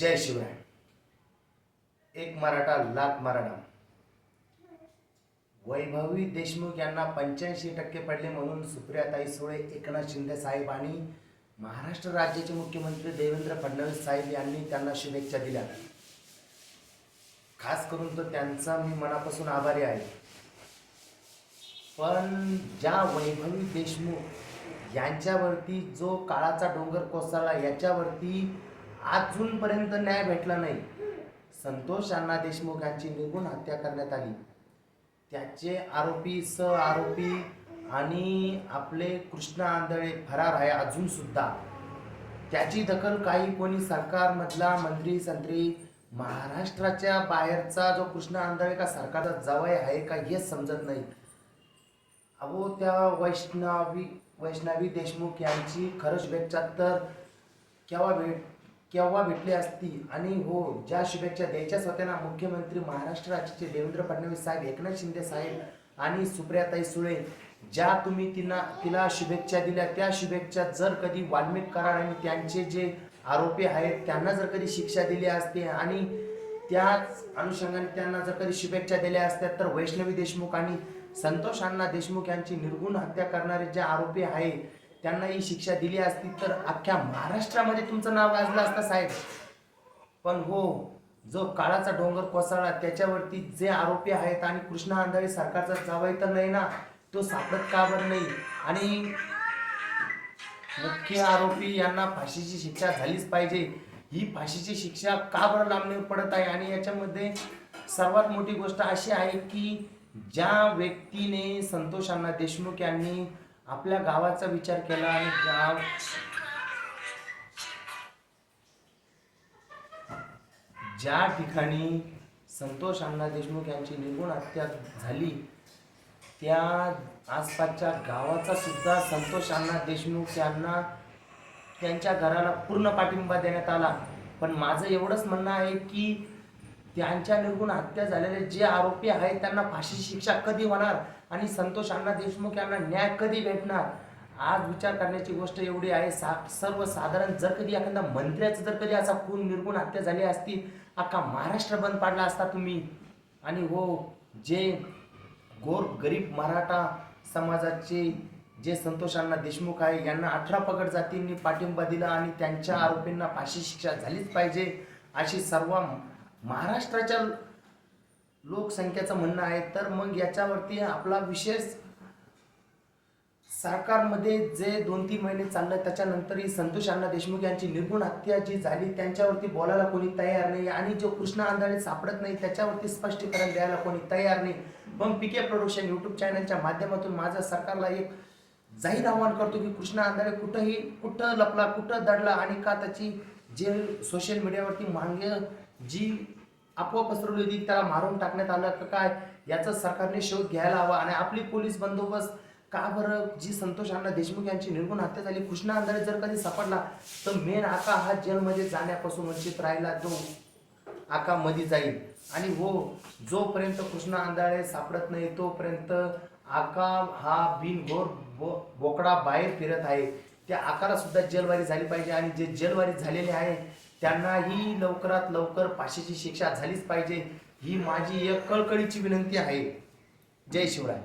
जय शिवराय. एक मराठा लाख मराठा. वैभवी देशमुख यांना पंच्याऐंशी टक्के पडले म्हणून सुप्रियाताई सुळे एकनाथ शिंदे साहेब आणि महाराष्ट्र राज्याचे मुख्यमंत्री देवेंद्र फडणवीस साहेब यांनी त्यांना शुभेच्छा दिल्या. खास करून तर त्यांचा मी मनापासून आभारी आहे. पण ज्या वैभवी देशमुख यांच्यावरती जो काळाचा डोंगर कोसळला याच्यावरती अजूनपर्यंत न्याय भेटला नाही. संतोष अण्णा देशमुख यांची निर्गुण हत्या करण्यात आली. त्याचे आरोपी स आरोपी आणि आपले कृष्णा आंधळे फरार आहे अजून सुद्धा. त्याची दखल काही कोणी सरकारमधला मंत्री संत्री महाराष्ट्राच्या बाहेरचा जो कृष्णा आंधळे का सरकारचा जवळ आहे का हेच समजत नाही. अहो त्या वैष्णवी वैष्णवी देशमुख यांची खरंच शुभेच्छा तर केव्हा भेट केव्हा भेटली असती आणि हो ज्या शुभेच्छा द्यायच्याच होत्या ना मुख्यमंत्री महाराष्ट्र राज्याचे देवेंद्र फडणवीस साहेब एकनाथ शिंदे साहेब आणि सुप्रियाताई सुळे ज्या तुम्ही तिला तिला शुभेच्छा दिल्या त्या शुभेच्छा जर कधी वाल्मिक कराड आणि त्यांचे जे आरोपी आहेत त्यांना जर कधी शिक्षा दिली असते आणि त्याच अनुषंगाने त्यांना जर कधी शुभेच्छा दिल्या असत्या तर वैष्णवी देशमुख आणि संतोष अण्णा देशमुख यांची निर्गुण हत्या करणारे जे आरोपी आहे त्यांना ही शिक्षा दिली असती तर अख्ख्या महाराष्ट्रामध्ये तुमचं नाव गाजलं असतं साहेब. पण हो जो काळाचा डोंगर कोसळला त्याच्यावरती जे आरोपी आहेत आणि कृष्णा आंधळे सरकारचा जावाई तर नाही ना तो सापडत का बरं नाही? आणि मुख्य आरोपी यांना फाशीची शिक्षा झालीच पाहिजे. ही फाशीची शिक्षा का बरं लांबणीवर पडत आहे? आणि याच्यामध्ये सर्वात मोठी गोष्ट अशी आहे की ज्या व्यक्तीने संतोष अण्णा देशमुख यांनी आपल्या गावाचा विचार केला आणि गाव ज्या ठिकाणी संतोष अण्णा देशमुख यांची निर्गुण हत्या झाली त्या आसपासच्या गावाचा सुद्धा संतोष अण्णा देशमुख यांना त्यांच्या घराला पूर्ण पाठिंबा देण्यात आला. पण माझं एवढंच म्हणणं आहे की त्यांच्या निर्गुण हत्या झालेले जे आरोपी आहेत त्यांना फाशी शिक्षा कधी होणार? आणि संतोष अण्णा देशमुख यांना न्याय कधी भेटणार? आज विचार करण्याची गोष्ट एवढी आहे सा सर्वसाधारण जर कधी एखाद्या मंत्र्याचं जर कधी असा खून निर्गुण हत्या झाली असती अख्खा महाराष्ट्र बंद पाडला असता तुम्ही. आणि हो जे गोर गरीब मराठा समाजाचे जे संतोष अण्णा देशमुख आहे यांना अठरा पगड जातींनी पाठिंबा दिला आणि त्यांच्या आरोपींना फाशी शिक्षा झालीच पाहिजे अशी सर्व महाराष्ट्राच्या लोकसंख्येचं म्हणणं आहे तर मग याच्यावरती आपला विशेष सरकारमध्ये जे दोन तीन महिने चाललं त्याच्यानंतरही संतोष अण्णा देशमुख यांची निर्गुण हत्या जी झाली त्यांच्यावरती बोलायला कोणी तयार नाही आणि जो कृष्णा आंधळे सापडत नाही त्याच्यावरती स्पष्टीकरण द्यायला कोणी तयार नाही. मग पी के प्रोडक्शन यूट्यूब चॅनलच्या माध्यमातून माझं सरकारला एक जाहीर आव्हान करतो की कृष्णा आंधळे कुठंही कुठं लपला कुठं दडला आणि का त्याची जे सोशल मीडियावरती मागे जी अफवा पसरवली होती त्याला मारून टाकण्यात आलं का काय? याचा सरकारने शोध घ्यायला हवा आणि आपली पोलीस बंदोबस्त का बरं? जी संतोष अण्णा देशमुख यांची निर्गुण हत्या झाली कृष्णा अंधारे जर कधी सापडला तर मेन आका हा जेलमध्ये जाण्यापासून वंचित राहिला तो आका मध्ये जाईल. आणि हो जोपर्यंत कृष्णा अंधारे सापडत नाही तोपर्यंत आका हा बिनघोर बो बोकडा बाहेर फिरत आहे. त्या आकाला सुद्धा जेलवारी झाली पाहिजे आणि जे जेलवारी झालेले आहे त्यांनाही लवकरात लवकर फाशीची शिक्षा झालीच पाहिजे. ही माझी एक कळकळीची विनंती आहे. जय शिवराय.